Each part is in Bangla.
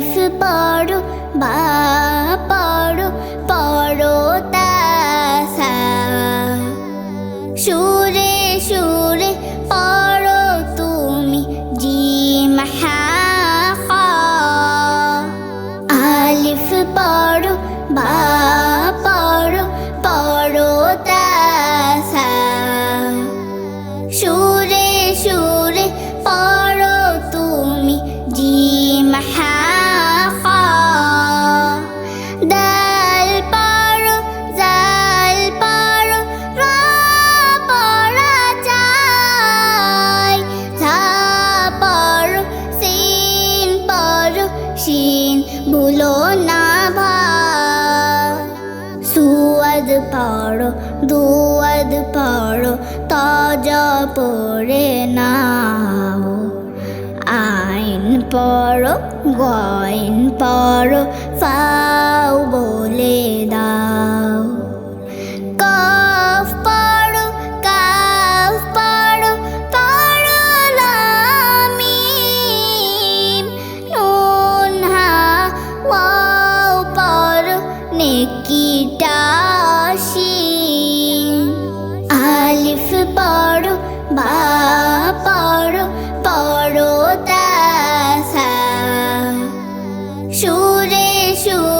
আলিফ পড়ো, বা পড়ো পড়ো তাসা সুরে সুরে পড়ো তুমি, জিম মহা আলিফ পড়ো, বা ভুলো না ভাই। সুয়াদ পড়ো, দুয়াদ পড়ো, তজ পড়ে নাও। আইন পড়ো, গয়ন পড়ো, ফাও বলে দাও। নেকিটা আলিফ পড়ো বা পড়ো পড়ো তাসা। সুরে সুরে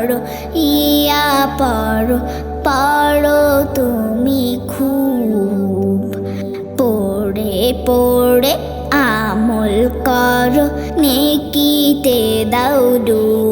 পড়ো ইয়া পড়ো পড়ো তুমি খুব। পড়ে পড়ে আমল করো নেকিতে দাও ডুব।